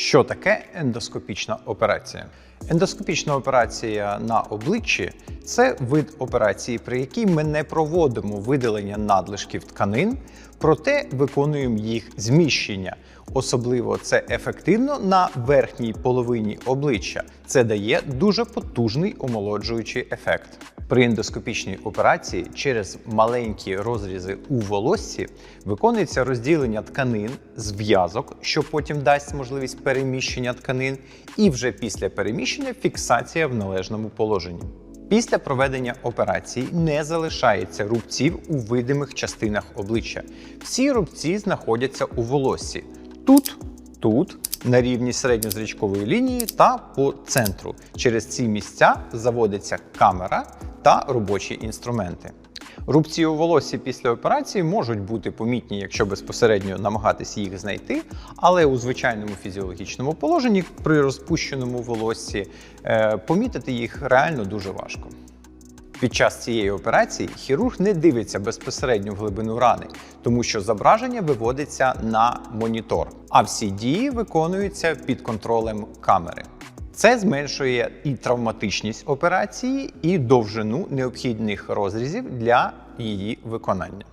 Що таке ендоскопічна операція? Ендоскопічна операція на обличчі це вид операції, при якій ми не проводимо видалення надлишків тканин, проте виконуємо їх зміщення. Особливо це ефективно на верхній половині обличчя. Це дає дуже потужний омолоджуючий ефект. При ендоскопічній операції через маленькі розрізи у волоссі виконується розділення тканин з в'язок, що потім дасть можливість переміщення тканин, і вже після переміщення фіксація в належному положенні. Після проведення операції не залишається рубців у видимих частинах обличчя. Всі рубці знаходяться у волоссі. Тут, тут, на рівні середньозрічкової лінії та по центру. Через ці місця заводиться камера та робочі інструменти. Рубці у волосі після операції можуть бути помітні, якщо безпосередньо намагатись їх знайти, але у звичайному фізіологічному положенні при розпущеному волоссі е, помітити їх реально дуже важко. Під час цієї операції хірург не дивиться безпосередньо в глибину рани, тому що зображення виводиться на монітор, а всі дії виконуються під контролем камери. Це зменшує і травматичність операції, і довжину необхідних розрізів для її виконання.